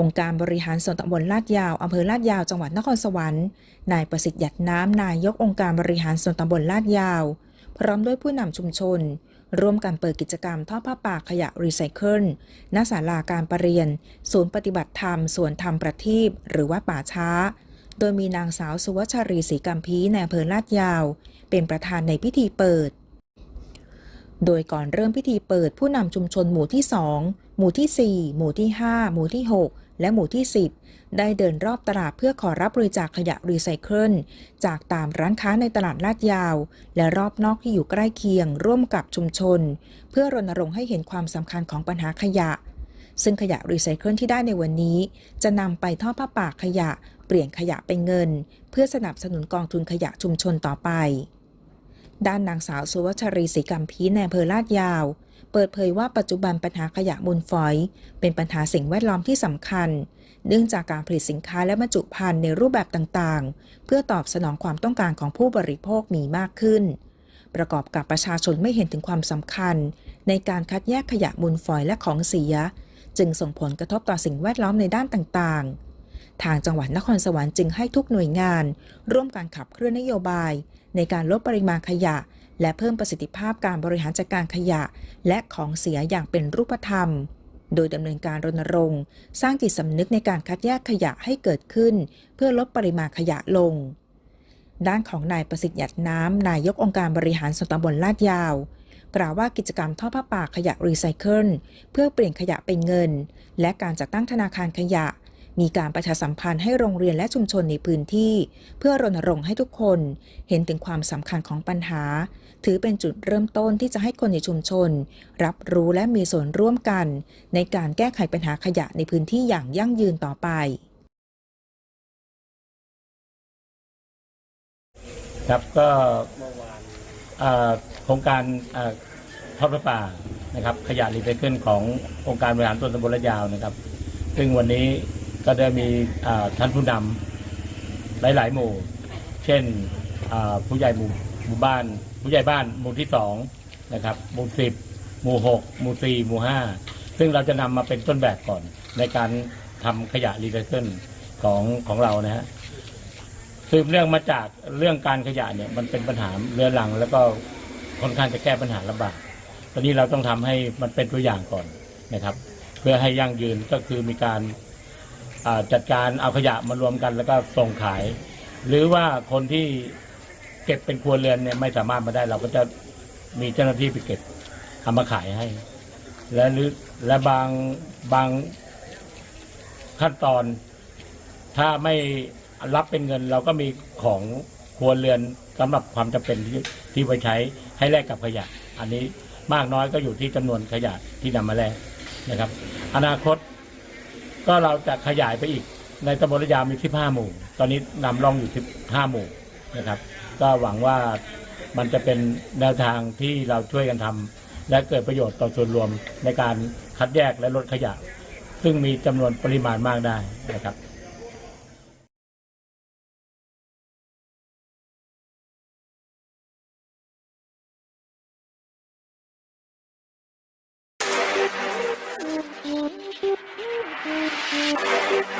องค์การบริหารส่วนตำบลลาดยาวอำเภอลาดยาวจังหวัดนครสวรรค์นายประสิทธิ์หยัดน้ำนายกองค์การบริหารส่วนตำบลลาดยาว พร้อมด้วยผู้นำชุมชน ร่วมกันเปิดกิจกรรมท่อผ้าป่าขยะรีไซเคิลณศาลาการประเรียน ศูนย์ปฏิบัติธรรมสวนธรรมประทีปหรือว่าป่าช้า โดยมีนางสาวสุวัชรีศรีกัมพีในอำเภอลาดยาว เป็นประธานในพิธีเปิดโดยก่อนเริ่มพิธีเปิดผู้นำชุมชนหมู่ที่ 2 หมู่ที่ 4 หมู่ที่ 5 หมู่ที่ 6 และหมู่ที่ 10 ได้เดินรอบตลาดเพื่อขอรับบริจาคขยะรีไซเคิลจากตามร้านค้าในตลาดลาดยาว และรอบนอกที่อยู่ใกล้เคียง ร่วมกับชุมชน เพื่อรณรงค์ให้เห็นความสำคัญของปัญหาขยะ ซึ่งขยะรีไซเคิลที่ได้ในวันนี้ จะนำไปทอดผ้าป่าขยะ เปลี่ยนขยะเป็นเงิน เพื่อสนับสนุนกองทุนขยะชุมชนต่อไปด้านนางสาวสุวัชรีศรีกัมพีในอำเภอลาดยาว เปิดเผยว่าปัจจุบันปัญหาขยะมูลฝอย เป็นปัญหาสิ่งแวดล้อมที่สำคัญ เนื่องจากการผลิตสินค้าและบรรจุภัณฑ์ในรูปแบบต่างๆ เพื่อตอบสนองความต้องการของผู้บริโภคมีมากขึ้น ประกอบกับประชาชนไม่เห็นถึงความสำคัญ ในการคัดแยกขยะมูลฝอยและของเสีย จึงส่งผลกระทบต่อสิ่งแวดล้อมในด้านต่างๆทางจังหวัดนครสวรรค์จึงให้ทุกหน่วยงาน ร่วมการขับเคลื่อนนโยบาย ในการลดปริมาณขยะ และเพิ่มประสิทธิภาพการบริหารจัดการขยะ และของเสียอย่างเป็นรูปธรรม โดยดำเนินการรณรงค์ สร้างจิตสำนึกในการคัดแยกขยะให้เกิดขึ้น เพื่อลดปริมาณขยะลง ด้านของนายประสิทธิ์หยัดน้ำนายกองค์การบริหารส่วนตำบลลาดยาวกล่าวว่ากิจกรรมทอดผ้าป่าขยะรีไซเคิลเพื่อเปลี่ยนขยะเป็นเงิน และการจัดตั้งธนาคารขยะ มีการประชาสัมพันธ์ให้โรงเรียนและชุมชนในพื้นที่ เพื่อรณรงค์ให้ทุกคนเห็นถึงความสำคัญของปัญหา ถือเป็นจุดเริ่มต้นที่จะให้คนในชุมชน รับรู้และมีส่วนร่วมกัน ในการแก้ไขปัญหาขยะในพื้นที่อย่างยั่งยืนต่อไปครับก็โครงการทอดพระป่านะครับขยะรีไซเคิลขององค์การบริหารส่วนตำบลละยาวนะครับ ซึ่งวันนี้ ก็ได้มีท่านผู้นำหลาย ๆ หมู่ เช่นผู้ใหญ่หมู่หมู่บ้าน ผู้ใหญ่บ้านหมู่ที่สองนะครับ หมู่สิบหมู่หกหมู่สี่หมู่ห้าซึ่งเราจะนำมาเป็นต้นแบบก่อนในการทำขยะรีไซเคิลของของเรานะฮะสืบเนื่องมาจากเรื่องการขยะเนี่ยมันเป็นปัญหาเรื้อรัง แล้วก็ค่อนข้างจะแก้ปัญหาลำบากตอนนี้เราต้องทำให้มันเป็นตัวอย่างก่อนนะครับ เพื่อให้ยั่งยืนก็คือมีการ จัดการเอาขยะมารวมกันแล้วก็ส่งขาย หรือว่าคนที่เก็บเป็นครัวเรือนเนี่ยไม่สามารถมาได้ เราก็จะมีเจ้าหน้าที่ไปเก็บเอามาขายให้ และหรือและบางบางขั้นตอนถ้าไม่รับเป็นเงินเราก็มีของครัวเรือนสำหรับความจำเป็นที่ที่ไว้ใช้ให้แลกกับขยะ อันนี้มากน้อยก็อยู่ที่จำนวนขยะที่นำมาแลกนะครับ อนาคต ก็เราจะขยายไปอีก ในตำบลระยามีที่ห้าหมู่ ตอนนี้นำร่องอยู่ที่ห้าหมู่นะครับ ก็หวังว่ามันจะเป็นแนวทางที่เราช่วยกันทำและเกิดประโยชน์ต่อส่วนรวมในการคัดแยกและลดขยะ ซึ่งมีจำนวนปริมาณมากได้นะครับ Thank you.